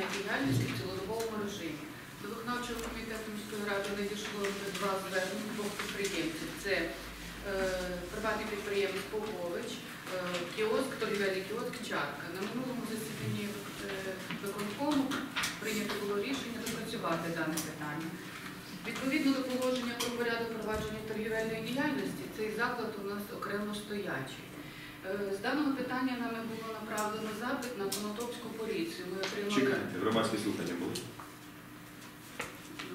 провадження діяльності в цілодобовому режимі. До виконавчого комітету міської ради надійшло два звернення двох підприємців. Це е, приватний підприємець Попович, е, кіоск, торгівельний кіоск Чарка. На минулому засіданні е, виконкому прийнято було рішення допрацювати дане питання. Відповідно до положення про порядок провадження торгівельної діяльності, цей заклад у нас окремо стоячий. Е, З даного питання нами було направлено запит на Конотопську поліцію. Ми отримали Чекайте, громадські слухання були.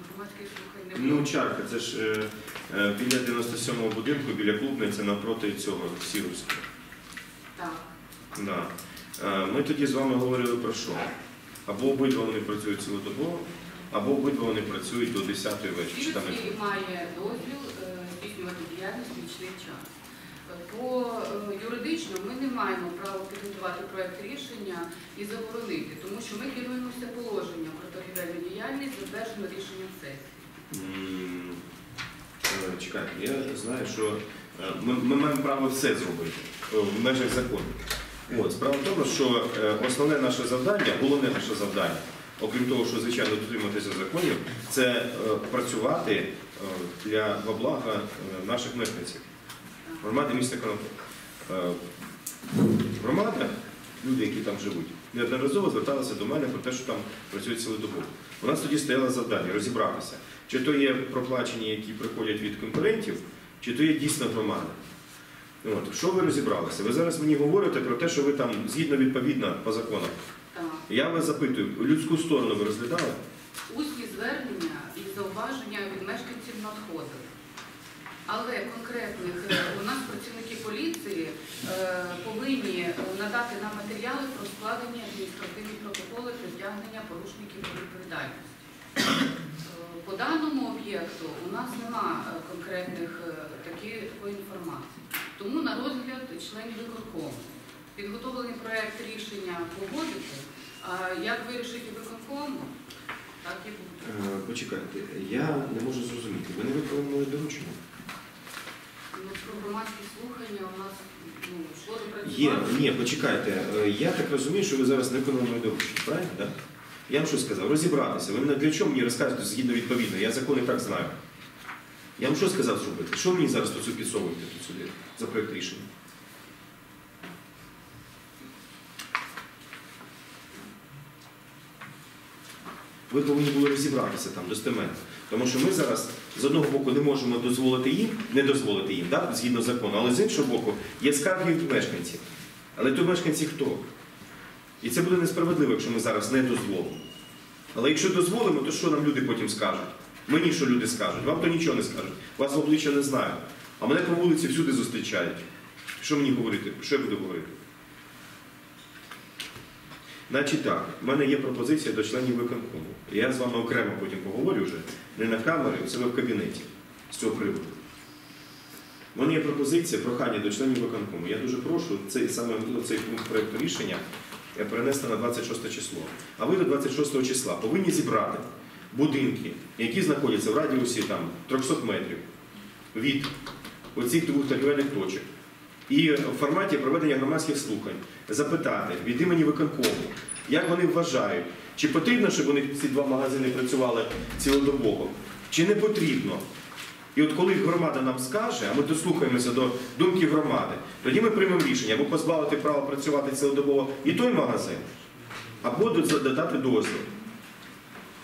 громадських слухань не було. Ну, чарка, це ж е, е, біля 97-го будинку, біля клубниці, навпроти цього Сіровського. Так. Да. Е, Ми тоді з вами говорили про що? Або обидва вони працюють цілодобово, або обидва вони працюють до 10-ї вечора. Чи там не має дозвіл е, здійснювати діяльність в нічний час. По е, юридично ми не маємо права підготувати проект рішення і заборонити, тому що ми керуємося положенням про торгівельну діяльність, затверджено рішенням сесії. Е, Чекайте, я знаю, що е, ми, ми маємо право все зробити в межах закону. От, справа в тому, що основне наше завдання, головне наше завдання, окрім того, що звичайно дотримуватися законів, це працювати для блага наших мешканців, громади міста Конотоп. Е, Громада, люди, які там живуть, неодноразово зверталися до мене про те, що там працюють цілодобово. У нас тоді стояло завдання розібратися, чи то є проплачені, які приходять від конкурентів, чи то є дійсно громада. От, що ви розібралися? Ви зараз мені говорите про те, що ви там згідно відповідно по законам. Так. Я вас запитую, людську сторону ви розглядали? Усні звернення і зауваження від мешканців надходили. Але конкретних е, у нас працівники поліції е, повинні надати нам матеріали про складені адміністративні протоколи притягнення порушників до відповідальності. Е, По даному об'єкту у нас нема конкретних такої інформації. Тому на розгляд членів виконкому підготовлений проект рішення погодити. А як вирішить виконком, так і буде. Почекайте, я не можу зрозуміти. Ви не виконали доручення? Ну, про громадські слухання у нас ну, йшло до Є, ні, почекайте. Е, Я так розумію, що ви зараз не виконали доручення, правильно? Так? Я вам що сказав? Розібратися. Ви мене для чого мені розказуєте згідно відповідно? Я закон і так знаю. Я вам що сказав зробити? Що мені зараз тут підсовуєте тут сюди за проєкт рішення? Ви повинні були розібратися там достеменно. Тому що ми зараз з одного боку не можемо дозволити їм, не дозволити їм, так, згідно закону, але з іншого боку, є скарги від мешканців. Але то мешканці хто? І це буде несправедливо, якщо ми зараз не дозволимо. Але якщо дозволимо, то що нам люди потім скажуть? Мені що люди скажуть? Вам то нічого не скажуть. Вас в обличчя не знаю. А мене по вулиці всюди зустрічають. Що мені говорити? Що я буду говорити? Значить так, в мене є пропозиція до членів виконкому. Я з вами окремо потім поговорю вже, не на камері, у себе в кабінеті з цього приводу. У мене є пропозиція, прохання до членів виконкому. Я дуже прошу цей саме цей пункт проєкту рішення е, перенести на 26 число. А ви до 26 числа повинні зібрати будинки, які знаходяться в радіусі там, 300 метрів від оцих двох торгівельних точок. І в форматі проведення громадських слухань запитати від імені виконкому, як вони вважають, чи потрібно, щоб вони ці два магазини працювали цілодобово, чи не потрібно. І от коли громада нам скаже, а ми дослухаємося до думки громади, тоді ми приймемо рішення або позбавити права працювати цілодобово і той магазин, або додати дозвіл.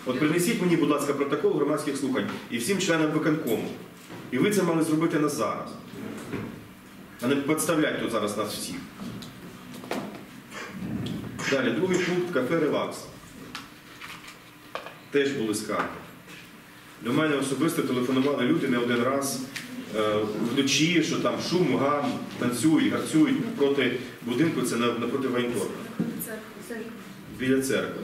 От принесіть мені, будь ласка, протокол громадських слухань і всім членам виконкому. І ви це мали зробити на зараз. А не підставляйте тут зараз нас всіх. Далі, другий пункт кафе Релакс. Теж були скарги. До мене особисто телефонували люди не один раз е, вночі, що там шум, гам, танцюють, гарцюють проти будинку, це на- напроти воєнкора, біля церкви.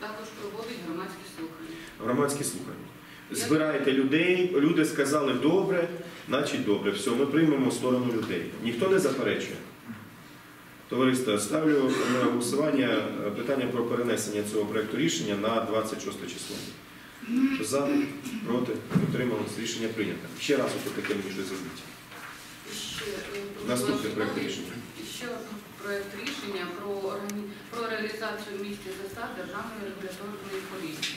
Також проводить громадські слухання. Громадські слухання. Збираєте людей, люди сказали добре, значить добре. Все, ми приймемо сторону людей. Ніхто не заперечує. Товариство, ставлю на голосування питання про перенесення цього проекту рішення на 26 число. За, проти, утрималось, рішення прийнято. Ще раз ось таке щось зробіть. Наступний колеги, рішення. Ще один проект рішення про, про реалізацію в місті засад Державної регуляторної поліції.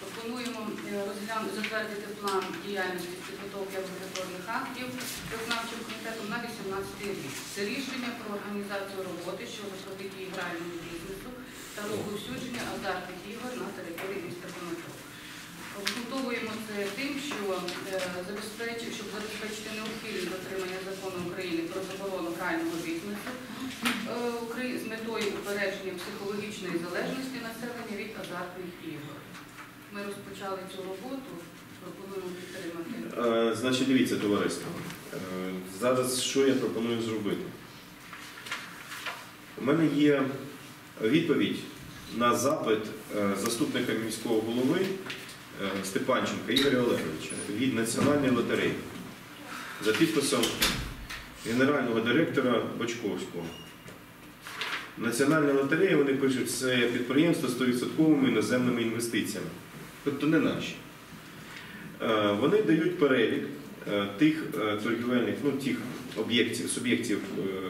Пропонуємо е, розглянути затвердити план діяльності підготовки регуляторних актів виконавчим комітетом на 18 рік. Це рішення про організацію роботи щодо протидії гральному бізнесу та розповсюдження азартних ігор на території міста Конотоп. Обґрунтовуємо це тим, що е, щоб забезпечити неухильне дотримання закону України про заборону грального бізнесу е, з метою упередження психологічної залежності населення від азартних ігор. Ми розпочали цю роботу, пропонуємо підтримати. Е, Значить, дивіться, товариство. Е, Зараз що я пропоную зробити? У мене є відповідь на запит е, заступника міського голови Степанченка Ігоря Олеговича від Національної лотереї за підписом генерального директора Бочковського. Національна лотерея, вони пишуть, це підприємство з 100% іноземними інвестиціями. Тобто не наші. Е, Вони дають перелік е, тих е, торгівельних, ну тих об'єктів, суб'єктів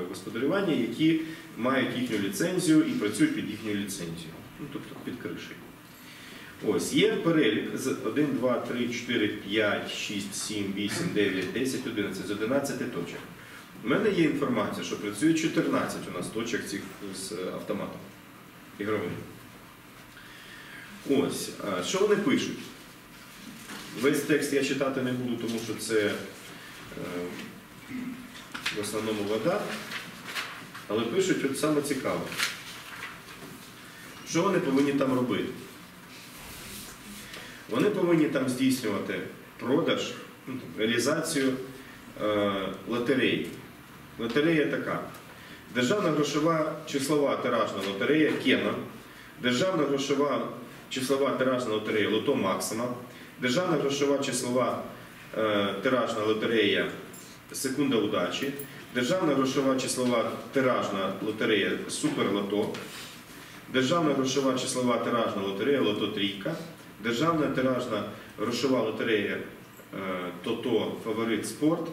господарювання, які мають їхню ліцензію і працюють під їхньою ліцензією, ну тобто під кришею. Ось є перелік з 1, 2, 3, 4, 5, 6, 7, 8, 9, 10, 11, з 11 точок. У мене є інформація, що працює 14 у нас точок цих з автоматом ігровим. Ось, що вони пишуть? Весь текст я читати не буду, тому що це е, в основному вода. Але пишуть от саме цікаве. Що вони повинні там робити? Вони повинні там здійснювати продаж, ну, реалізацію е, лотерей. Лотерея така. Державна грошова числова тиражна лотерея Кена, Державна грошова числова тиражна лотерея Лото Максима, Державна грошова числова е, тиражна лотерея Секунда удачі, Державна грошова числова тиражна лотерея Супер Лото, Державна грошова числова тиражна лотерея Лото Трійка, Державна тиражна грошова лотерея е, Тото Фаворит Спорт,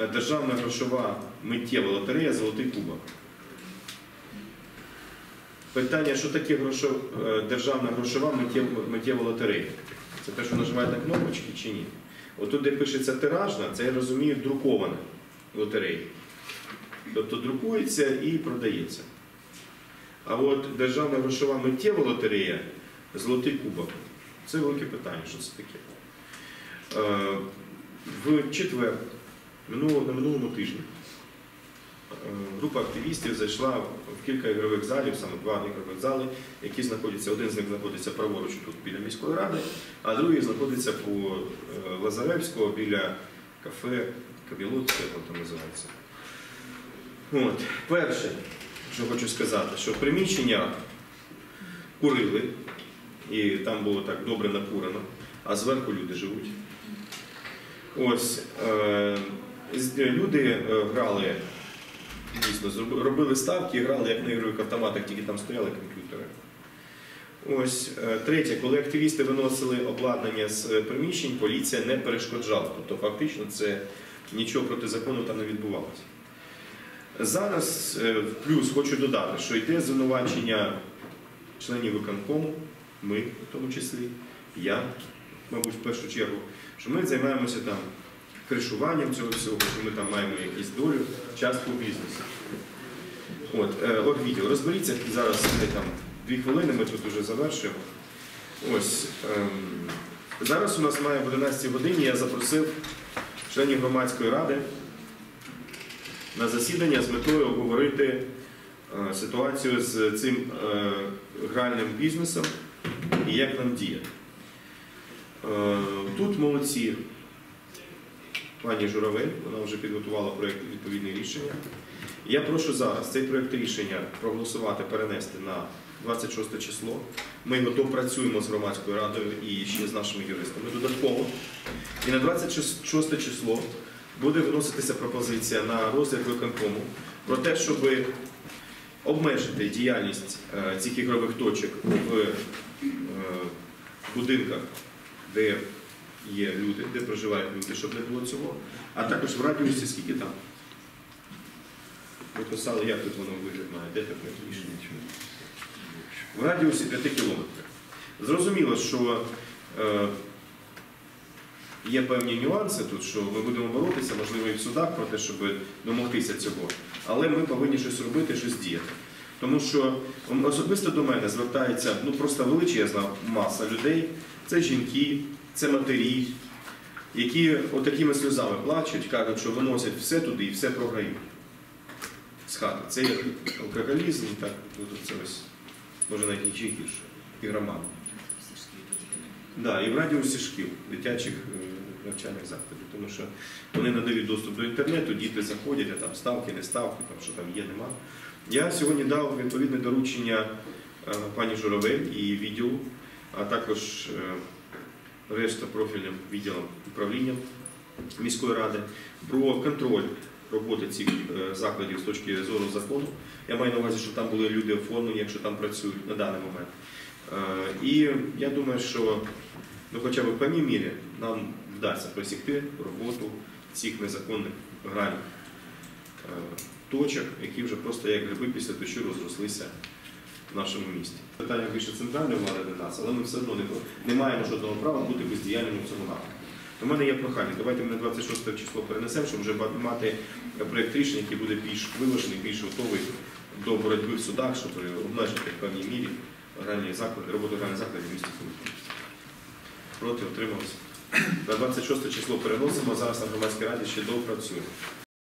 е, Державна грошова миттєва лотерея Золотий Кубок. Питання, що таке грошо- е, державна грошова миттєва, лотерея? Це те, що нажимаєте кнопочки чи ні? Отут, де пишеться тиражна, це я розумію друкована лотерея. Тобто друкується і продається. А от державна грошова миттєва лотерея Золотий кубок. Це велике питання, що це таке. Е, В четвер, на минулому тижні, е, група активістів зайшла кілька ігрових залів, саме два ігрових зали, які знаходяться, один з них знаходиться праворуч тут біля міської ради, а другий знаходиться по е, Лазаревського біля кафе Кабілот, як воно там називається. От. Перше, що хочу сказати, що приміщення курили, і там було так добре накурено, а зверху люди живуть. Ось е, люди е, грали, дійсно, робили ставки і грали як на ігрових автоматах, тільки там стояли комп'ютери. Ось е, третє, коли активісти виносили обладнання з е, приміщень, поліція не перешкоджала. Тобто фактично це нічого проти закону там не відбувалося. Зараз е, плюс хочу додати, що йде звинувачення членів виконкому, ми в тому числі, я, мабуть, в першу чергу, що ми займаємося там кришуванням цього всього, що ми там маємо якусь долю, частку бізнесу. От, е, Оргвідео, розберіться зараз ми там дві хвилини, ми тут вже завершуємо. Ось ем, зараз у нас має в 11 годині я запросив членів громадської ради на засідання з метою обговорити е, ситуацію з цим е, гральним бізнесом і як нам діяти. Е, Тут молодці пані Журавель, вона вже підготувала проєкт відповідне рішення. Я прошу зараз цей проєкт рішення проголосувати, перенести на 26 число. Ми його допрацюємо з громадською радою і ще з нашими юристами додатково. І на 26 число буде виноситися пропозиція на розгляд виконкому про те, щоб обмежити діяльність е, цих ігрових точок в е, будинках, де є люди, де проживають люди, щоб не було цього, а також в радіусі, скільки там. Ви писали, як тут воно вигляд має, де таке рішення? В радіусі 5 кілометрів. Зрозуміло, що е, є певні нюанси тут, що ми будемо боротися, можливо, і в судах про те, щоб домогтися цього. Але ми повинні щось робити, щось діяти. Тому що особисто до мене звертається ну, просто величезна маса людей. Це жінки, це матері, які отакими сльозами плачуть, кажуть, що виносять все туди і все програють з хати. Це є алкоголізм, так, тут це ось, може навіть нічий гірше, ігроман. Да, і в радіусі шкіл, дитячих е, навчальних закладів, тому що вони надають доступ до інтернету, діти заходять, а там ставки, не ставки, там, що там є, нема. Я сьогодні дав відповідне доручення е, пані Журавель і відділу, а також е, решта профільним відділом управління міської ради про контроль роботи цих е, закладів з точки зору закону. Я маю на увазі, що там були люди оформлені, якщо там працюють на даний момент. Е, І я думаю, що ну, хоча б в певній мірі нам вдасться просікти роботу цих незаконних гральних е, точок, які вже просто як гриби після дощу розрослися в нашому місті. Питання більше центральної влади для нас, але ми все одно не, маємо жодного права бути бездіяльними в цьому напрямку. У мене є прохання, давайте ми на 26 число перенесемо, щоб вже мати проєкт рішення, який буде більш виважений, більш готовий до боротьби в судах, щоб обмежити в певній мірі гральні заклади, роботу гральних закладів в місті Хмельницький. Проти отрималися. На 26 число переносимо, зараз на громадській раді ще доопрацюємо.